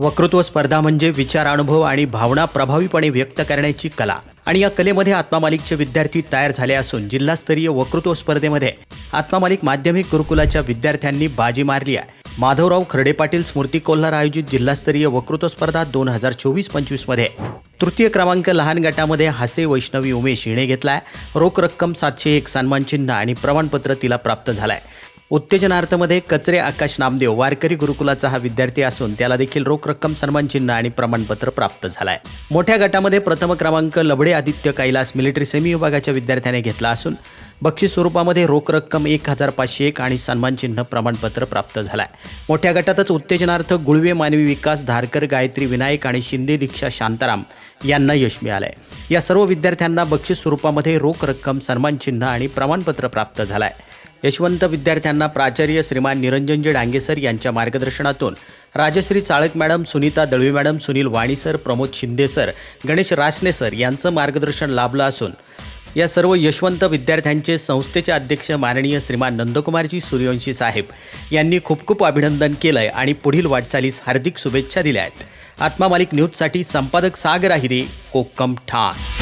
वक्तृत्व स्पर्धा म्हणजे विचार अनुभव आणि भावना प्रभावीपणे व्यक्त करण्याची कला. आणि या कलेमध्ये आत्मा मालिकचे विद्यार्थी तयार झाले असून जिल्हास्तरीय वक्तृत्व स्पर्धेमध्ये आत्मा मालिक माध्यमिक गुरुकुलाच्या विद्यार्थ्यांनी बाजी मारली आहे. माधवराव खर्डे पाटील स्मृती कोल्हार आयोजित जिल्हास्तरीय वक्तृत्व स्पर्धा दोन हजार चोवीस पंचवीसमध्ये तृतीय क्रमांक लहान गटामध्ये हासे वैष्णवी उमेश हिणे घेतलाय. रोख रक्कम सातशे एक सन्मानचिन्ह आणि प्रमाणपत्र तिला प्राप्त झालंय. उत्तेजनार्थमध्ये कचरे आकाश नामदेव वारकरी गुरुकुलाचा हा विद्यार्थी असून त्याला देखील रोख रक्कम सन्मानचिन्ह आणि प्रमाणपत्र प्राप्त झालाय. मोठ्या गटामध्ये प्रथम क्रमांक लबडे आदित्य कैलास मिलिटरी सेमी विभागाच्या विद्यार्थ्याने घेतला असून बक्षीस स्वरूपामध्ये रोख रक्कम एक हजार पाचशे एक आणि सन्मानचिन्ह प्रमाणपत्र प्राप्त झालाय. मोठ्या गटातच उत्तेजनार्थ गुळवे मानवी विकास धारकर गायत्री विनायक आणि शिंदे दीक्षा शांताराम यांना यश मिळालंय. या सर्व विद्यार्थ्यांना बक्षीस स्वरूपामध्ये रोख रक्कम सन्मानचिन्ह आणि प्रमाणपत्र प्राप्त झालंय. यशवंत विद्यार्थ्यांना प्राचार्य श्रीमान निरंजनजी डांगेसर यांच्या मार्गदर्शनातून Rajashri Chalak madam Sunita Dalvi madam Sunil Vani sir Pramod Shinde sir Ganesh Rasane sir यांचं मार्गदर्शन लाभलं असून या सर्व यशवंत विद्यार्थ्यांचे संस्थेचे अध्यक्ष माननीय श्रीमान नंदकुमारजी सूर्यवंशी साहेब यांनी खूप खूप अभिनंदन केलं आहे आणि पुढील वाटचालीस हार्दिक शुभेच्छा दिल्या आहेत. आत्मा मालिक न्यूजसाठी संपादक सागर आहिरे कोक्कम ठाण.